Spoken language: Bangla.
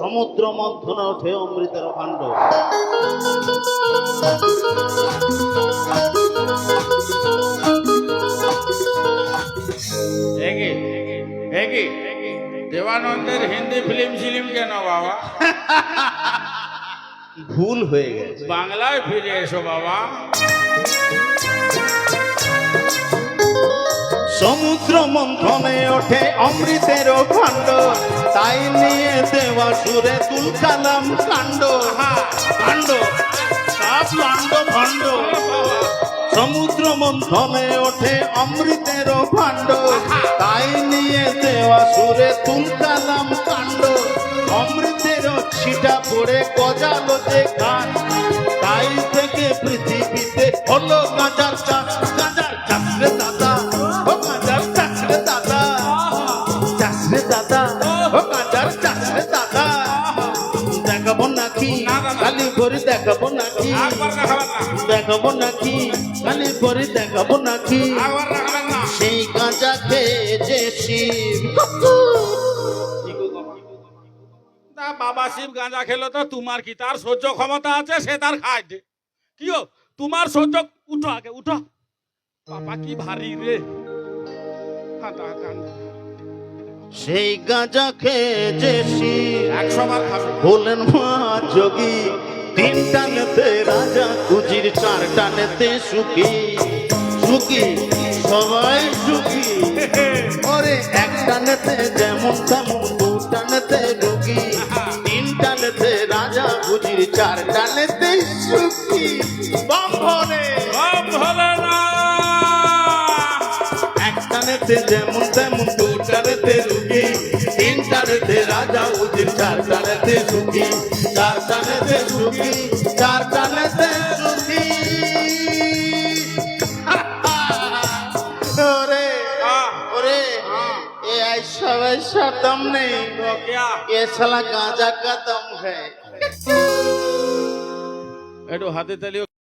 সমুদ্র মন্থনে ওঠে অমৃতের ভাণ্ড। দেবানন্দের হিন্দি ফিল্ম সিলিম কেন বাবা? ভুল হয়ে গেছে। বাংলায় ফিরে এসো বাবা। সমুদ্র মন্থনে ওঠে অমৃতের ভাণ্ড তাই নিয়ে দেওয়া সুরে তুলকালাম কাণ্ড। কাণ্ড। কাণ্ড ভণ্ড। সমুদ্র মন্থনে ওঠে অমৃতের ভাণ্ড তাই নিয়ে দেওয়া সুরে তুলকালাম কাণ্ড। অমৃতের ছিটা পড়ে গজালো যে গাছ দাদা। ও চাষ দাদা। দেখাবো নাকি। খালি করে দেখাবো নাকি। দেখাবো নাকি খালি করে দেখাবো নাকি। সেই গাঁজা খেয়ে যে শিব বাবা শিব গাঁজা খেলো তো তোমার কি তার সহ্য ক্ষমতা আছে? সে তার খায় দে। কি তোমার সহ্য উঠো আগে উঠো। বাবা কি ভারী রে। কাঁদা, কাঁদা। সেই গাঁজা খেয়ে যে শিব একশো বার খাবে বলেন মা যোগী তিন টানেতে রাজা কুজির চার টানেতে সুখী। সুখী সবাই সুখী। ওরে এক টানেতে যেমন তেমন দু টানেতে রোগী। তিন টানেতে রাজা কুজির চার টানেতে সুখী। বম্ভনে সব ভোলে না এক টানেতে যেমন তেমন দু টানেতে রুগী। তিন টানেতে রাজা উজির চার টানেতে সুখী চার টানেতে সুখী চার টানেতে সুখী ওরে আহ, ওরে আহ, এ ऐसा वैसा दम नहीं তো क्या ये साला गांजा का दम है একটু হাতে তালিও